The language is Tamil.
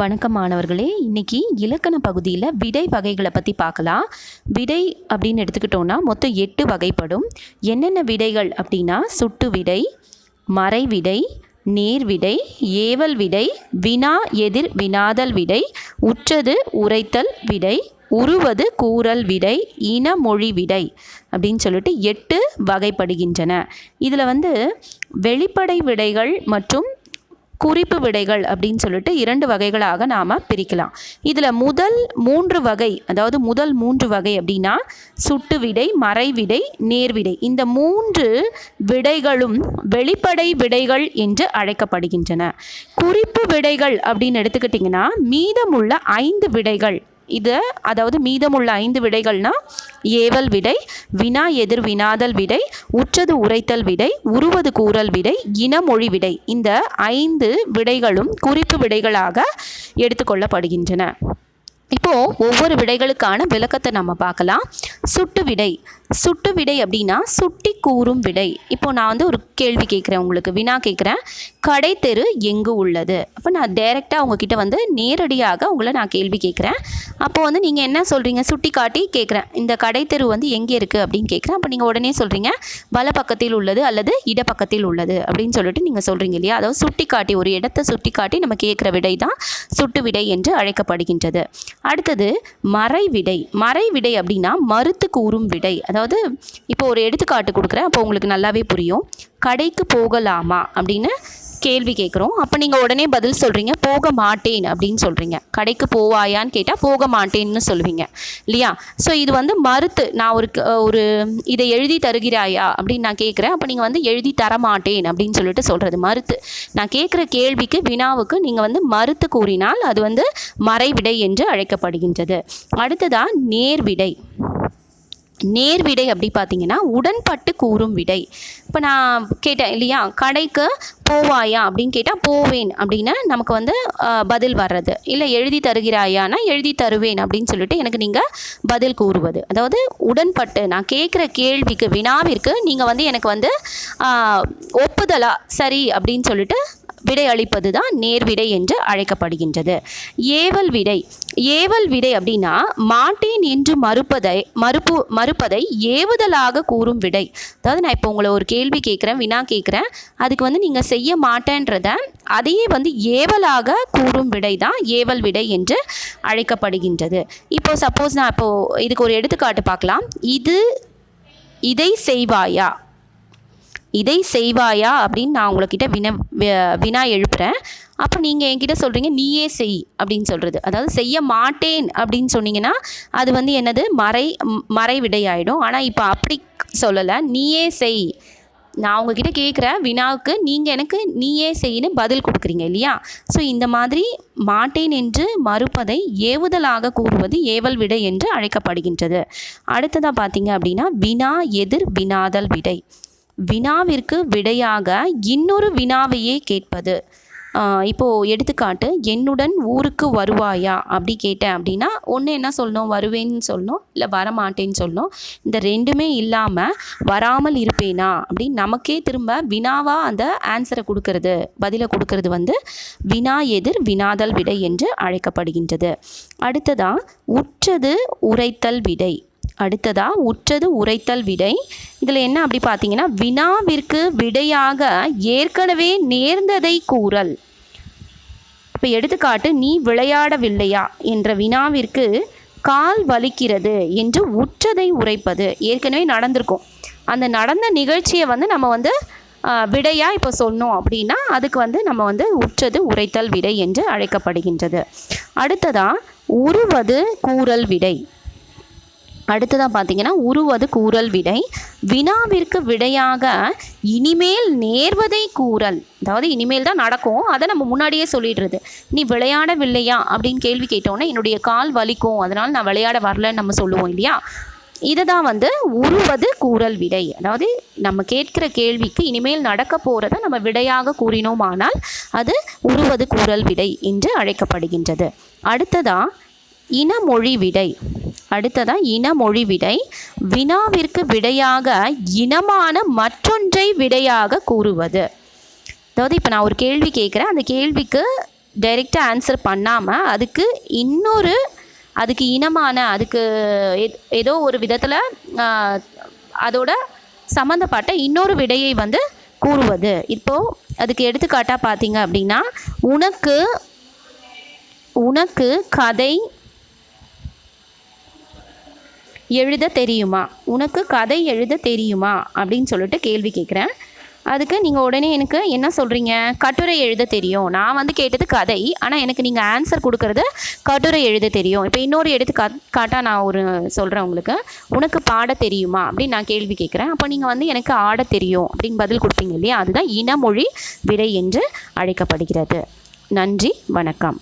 வணக்கம் மாணவர்களே இன்னைக்கு இலக்கண பகுதியில் விடை வகைகளை பற்றி பார்க்கலாம். விடை அப்படின்னு எடுத்துக்கிட்டோன்னா மொத்தம் எட்டு வகைப்படும். என்னென்ன விடைகள் அப்படின்னா சுட்டு விடை மறை விடை நேர் விடை ஏவல் விடை வினா எதிர் வினாதல் விடை உற்றது உரைத்தல் விடை உருவது கூறல் விடை இனமொழி விடை அப்படின்னு சொல்லிட்டு எட்டு வகைப்படுகின்றன. இதில் வந்து வெளிப்படை விடைகள் மற்றும் குறிப்பு விடைகள் அப்படின்னு சொல்லிட்டு இரண்டு வகைகளாக நாம் பிரிக்கலாம். இதில் முதல் மூன்று வகை அதாவது முதல் மூன்று வகை அப்படின்னா சுட்டு விடை மறைவிடை நேர்விடை இந்த மூன்று விடைகளும் வெளிப்படை விடைகள் என்று அழைக்கப்படுகின்றன. குறிப்பு விடைகள் அப்படின்னு எடுத்துக்கிட்டிங்கன்னா மீதமுள்ள ஐந்து விடைகள் இது அதாவது மீதமுள்ள ஐந்து விடைகள்னா ஏவல் விடை வினா எதிர் வினாதல் விடை உற்றது உரைத்தல் விடை உருவது கூறல் விடை இனமொழி விடை. இந்த ஐந்து விடைகளும் குறிப்பு விடைகளாக எடுத்துக்கொள்ளப்படுகின்றன இப்போது ஒவ்வொரு விடைகளுக்கான விளக்கத்தை நம்ம பார்க்கலாம். சுட்டு விடை சுட்டு விடை அப்படின்னா சுட்டி கூறும் விடை. இப்போ நான் வந்து ஒரு கேள்வி கேட்குறேன் உங்களுக்கு. வினா கேட்குறேன். கடை தெரு எங்கு உள்ளது? அப்போ நான் டைரெக்டாக உங்ககிட்ட வந்து நேரடியாக உங்களை நான் கேள்வி கேட்குறேன். அப்போ வந்து நீங்கள் என்ன சொல்கிறீங்க சுட்டி காட்டி கேட்குறேன். இந்த கடை தெரு வந்து எங்கே இருக்குது அப்படின்னு கேட்குறேன். அப்போ நீங்கள் உடனே சொல்கிறீங்க வல பக்கத்தில் உள்ளது அல்லது இடப்பக்கத்தில் உள்ளது அப்படின்னு சொல்லிட்டு நீங்கள் சொல்கிறீங்க இல்லையா? அதாவது சுட்டி காட்டி ஒரு இடத்தை சுட்டி காட்டி நம்ம கேட்குற விடை தான் சுட்டு விடை என்று அழைக்கப்படுகின்றது. அடுத்தது மறைவிடை. மறைவிடை அப்படின்னா மறு மறுத்து கூறும் விடை. அதாவது இப்போ ஒரு எடுத்துக்காட்டு கொடுக்குறேன். அப்போ உங்களுக்கு நல்லாவே புரியும். கடைக்கு போகலாமா அப்படின்னு கேள்வி கேட்குறோம். அப்போ நீங்கள் உடனே பதில் சொல்கிறீங்க போக மாட்டேன் அப்படின்னு சொல்கிறீங்க கடைக்கு போவாயான்னு கேட்டால் போக மாட்டேன்னு சொல்லுவீங்க. இல்லையா? ஸோ இது வந்து மறுத்து நான் ஒரு ஒரு இதை எழுதி தருகிறாயா அப்படின்னு நான் கேட்குறேன். அப்போ நீங்கள் வந்து எழுதி தர மாட்டேன் அப்படின்னு சொல்லிட்டு சொல்கிறது மறுத்து. நான் கேட்குற கேள்விக்கு வினாவுக்கு நீங்கள் வந்து மறுத்து கூறினால் அது வந்து மறைவிடை என்று அழைக்கப்படுகின்றது. அடுத்ததாக நேர்விடை. நேர்விடை அப்படி பார்த்தீங்கன்னா உடன்பட்டு கூறும் விடை. இப்போ நான் கேட்டேன் இல்லையா? கடைக்கு போவாயா அப்படின்னு கேட்டால் போவேன் அப்படின்னு நமக்கு வந்து பதில் வர்றது. இல்லை எழுதி தருகிறாயானா எழுதி தருவேன் அப்படின்னு சொல்லிட்டு எனக்கு நீங்கள் பதில் கூறுவது. அதாவது உடன்பட்டு நான் கேட்குற கேள்விக்கு வினாவிற்கு நீங்கள் வந்து எனக்கு வந்து ஒப்புதலாக ஒப்புதலா சரி அப்படின்னு சொல்லிட்டு விடை அளிப்பது தான் நேர்விடை என்று அழைக்கப்படுகின்றது. ஏவல் விடை. ஏவல் விடை அப்படின்னா மாட்டேன் என்று மறுப்பதை மறுப்பு மறுப்பதை ஏவுதலாக கூறும் விடை. அதாவது நான் இப்போ உங்களை ஒரு கேள்வி கேட்குறேன் வினா கேட்குறேன். அதுக்கு வந்து நீங்கள் செய்ய மாட்டேன்றத அதையே வந்து ஏவலாக கூறும் விடை தான் ஏவல் விடை என்று அழைக்கப்படுகின்றது. இப்போ சப்போஸ் நான் இப்போது இதுக்கு ஒரு எடுத்துக்காட்டு பார்க்கலாம். இது இதை செய்வாயா? இதை செய்வாயா அப்படின்னு நான் உங்கள்கிட்ட வின வினா எழுப்புறேன். அப்போ நீங்கள் என்கிட்ட சொல்கிறீங்க நீயே செய் அப்படின்னு சொல்கிறது அதாவது செய்ய மாட்டேன் அப்படின்னு சொன்னீங்கன்னா அது வந்து என்னது? மறை மறை விடையாயிடும் ஆனால் இப்போ அப்படி சொல்லலை நீயே செய் நான் உங்ககிட்ட கேட்குற வினாவுக்கு நீங்கள் எனக்கு நீயே செய்யின்னு பதில் கொடுக்குறீங்க இல்லையா? ஸோ இந்த மாதிரி மாட்டேன் என்று மறுப்பதை ஏவுதலாக கூறுவது ஏவல் விடை என்று அழைக்கப்படுகின்றது. அடுத்ததாக பார்த்தீங்க அப்படின்னா வினா எதிர் வினாதல் விடை. வினாவிற்கு விடையாக இன்னொரு வினாவையே கேட்பது. இப்போது எடுத்துக்காட்டு என்னுடன் ஊருக்கு வருவாயா? அப்படி கேட்டேன் அப்படின்னா ஒன்று என்ன சொல்லணும் வருவேன்னு சொல்லணும் இல்லை வரமாட்டேன்னு சொல்லணும் இந்த ரெண்டுமே இல்லாமல் வராமல் இருப்பேனா? அப்படின்னு நமக்கே திரும்ப வினாவாக அந்த ஆன்சரை கொடுக்கறது பதிலை கொடுக்கறது வந்து வினா எதிர் வினாதல் விடை என்று அழைக்கப்படுகின்றது. அடுத்ததாக உற்றது உரைத்தல் விடை அடுத்ததாக உற்றது உரைத்தல் விடை. இதில் என்ன அப்படி பார்த்தீங்கன்னா வினாவிற்கு விடையாக ஏற்கனவே நேர்ந்ததை கூறல். இப்போ எடுத்துக்காட்டு நீ விளையாடவில்லையா? என்ற வினாவிற்கு கால் வலிக்கிறது என்று உற்றதை உரைப்பது. ஏற்கனவே நடந்திருக்கும். அந்த நடந்த நிகழ்ச்சியை வந்து நம்ம வந்து விடையாக இப்போ சொன்னோம் அப்படின்னா அதுக்கு வந்து நம்ம வந்து உற்றது உரைத்தல் விடை என்று அழைக்கப்படுகின்றது. அடுத்ததாக உருவது கூறல் விடை. அடுத்ததாக பார்த்தீங்கன்னா உருவது கூறல் விடை. வினாவிற்கு விடையாக இனிமேல் நேர்வதை கூறல். அதாவது இனிமேல் தான் நடக்கும். அதை நம்ம முன்னாடியே சொல்லிடுறது. நீ விளையாடவில்லையா? அப்படின்னு கேள்வி கேட்டோன்னே என்னுடைய கால் வலிக்கும். அதனால் நான் விளையாட வரலன்னு நம்ம சொல்லுவோம் இல்லையா? இதை தான் வந்து உருவது கூறல் விடை. அதாவது நம்ம கேட்கிற கேள்விக்கு இனிமேல் நடக்க போகிறத நம்ம விடையாக கூறினோமானால் அது உருவது கூறல் விடை என்று அழைக்கப்படுகின்றது. அடுத்ததாக இனமொழி விடை. அடுத்ததா இனமொழி விடை. வினாவிற்கு விடையாக இனமான மற்றொன்றை விடையாக கூறுவது. அதாவது இப்போ நான் ஒரு கேள்வி கேட்குறேன். அந்த கேள்விக்கு டைரெக்டாக ஆன்சர் பண்ணாமல் அதுக்கு இன்னொரு அதுக்கு இனமான அதுக்கு எத்- ஏதோ ஒரு விதத்தில் அதோட சம்மந்தப்பட்ட இன்னொரு விடையை வந்து கூறுவது. இப்போது அதுக்கு எடுத்துக்காட்டாக பார்த்தீங்க அப்படின்னா உனக்கு உனக்கு கதை எழுத தெரியுமா? உனக்கு கதை எழுத தெரியுமா? அப்படின்னு சொல்லிட்டு கேள்வி கேட்குறேன் அதுக்கு நீங்கள் உடனே எனக்கு என்ன சொல்கிறீங்க கட்டுரை எழுத தெரியும். நான் வந்து கேட்டது கதை. ஆனால் எனக்கு நீங்கள் ஆன்சர் கொடுக்கறது கட்டுரை எழுத தெரியும். இப்போ இன்னொரு எடுத்து காட்டாக நான் ஒரு சொல்கிறேன் உங்களுக்கு. உனக்கு பாட தெரியுமா? அப்படின்னு நான் கேள்வி கேட்குறேன் அப்போ நீங்கள் வந்து எனக்கு ஆட தெரியும் அப்படின்னு பதில் கொடுப்பீங்க இல்லையா? அதுதான் இனமொழி விடை என்று அழைக்கப்படுகிறது. நன்றி. வணக்கம்.